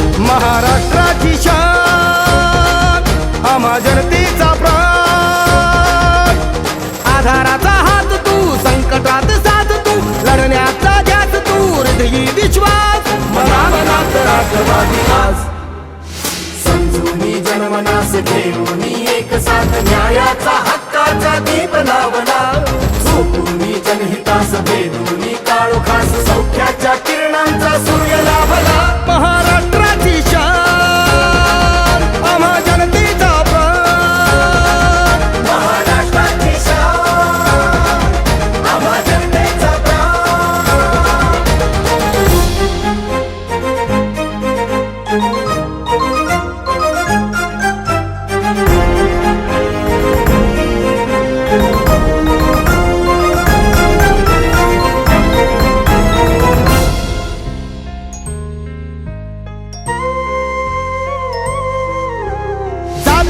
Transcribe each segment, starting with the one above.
महाराष्ट्राची शान आम्हा जनतेचा प्राण आधाराचा हात तू संकटात साथ तू लढण्याचा ध्यास तू हृदयी विश्वास मनामनात राष्ट्रवादी आज दोन्ही जन्मनास घेऊनी एक साथ न्यायाचा हक्काचा दीप लावला. झोपून जनहितास भेदून काळोखास सौख्याच्या किरणांचा सूर्य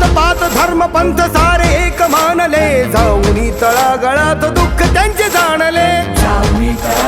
जात पात धर्म पंथ सारे एक मानले. जाऊनी तळागळात दुःख त्यांचे जाणले. जाऊनी तळा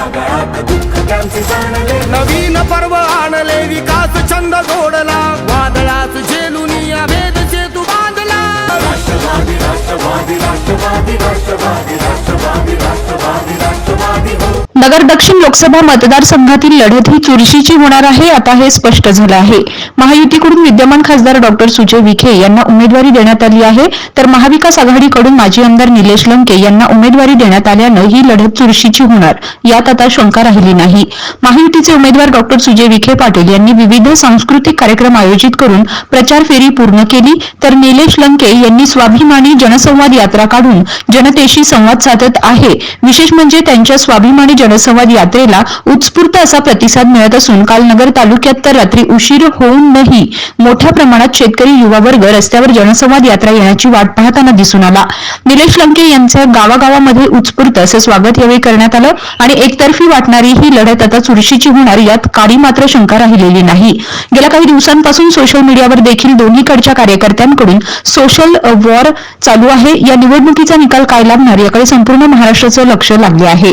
नगर दक्षिण लोकसभा मतदारसंघातील लढत ही चुरशीची होणार आहे आता हे स्पष्ट झालं आहे. महायुतीकडून विद्यमान खासदार डॉक्टर सुजय विखे यांना उमेदवारी देण्यात आली आहे तर महाविकास आघाडीकडून माजी आमदार निलेश लंके यांना उमेदवारी देण्यात आल्यानं ही लढत चुरशीची होणार यात आता शंका राहिली नाही. महायुतीचे उमेदवार डॉक्टर सुजय विखे पाटील यांनी विविध सांस्कृतिक कार्यक्रम आयोजित करून प्रचार फेरी पूर्ण केली तर निलेश लंके यांनी स्वाभिमानी जनसंवाद यात्रा काढून जनतेशी संवाद साधत आहे. विशेष म्हणजे त्यांच्या स्वाभिमानी जनसंवाद यात्रेला उत्स्फूर्त असा प्रतिसाद मिळत असून काल नगर तालुक्यात तर रात्री उशीर होऊनही मोठ्या प्रमाणात शेतकरी युवा वर्ग रस्त्यावर जनसंवाद यात्रा येण्याची वाट पाहताना दिसून आला. निलेश लंके यांचं गावागावामध्ये उत्स्फूर्त असं स्वागत यावेळी करण्यात आलं आणि एकतर्फी वाटणारी ही लढत आता चुरशीची होणार यात काळी मात्र शंका राहिलेली नाही. गेल्या काही दिवसांपासून सोशल मीडियावर देखील दोन्हीकडच्या कार्यकर्त्यांकडून सोशल वॉर चालू आहे. या निवडणुकीचा निकाल काय लागणार याकडे संपूर्ण महाराष्ट्राचं लक्ष लागले आहे.